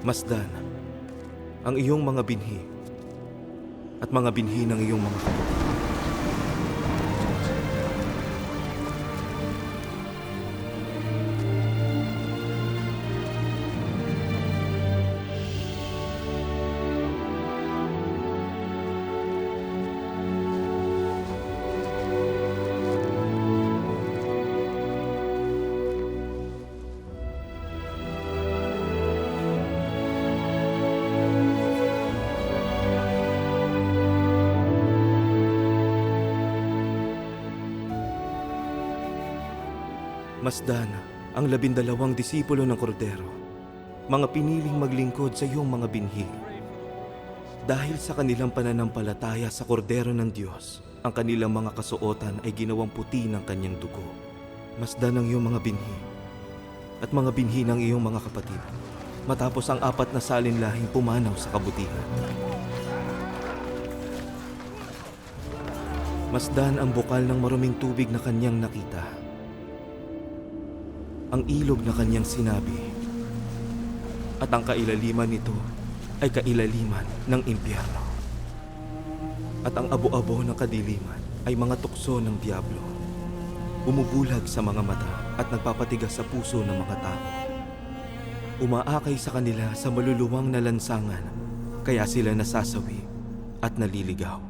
Masdan ang iyong mga binhi at mga binhi ng iyong mga kapatid. Masdan ang labindalawang disipulo ng Kordero, mga piniling maglingkod sa iyong mga binhi. Dahil sa kanilang pananampalataya sa Kordero ng Diyos, ang kanilang mga kasuotan ay ginawang puti ng kanyang dugo. Masdan ang iyong mga binhi at mga binhi ng iyong mga kapatid matapos ang apat na salinlahing pumanaw sa kabutihan. Masdan ang bukal ng maruming tubig na kanyang nakita ang ilog na kanyang sinabi. At ang kailaliman nito ay kailaliman ng impyerno. At ang abo-abo ng kadiliman ay mga tukso ng Diablo. Bumubulag sa mga mata at nagpapatigas sa puso ng mga tao. Umaakay sa kanila sa maluluwang na lansangan, kaya sila nasasawi at naliligaw.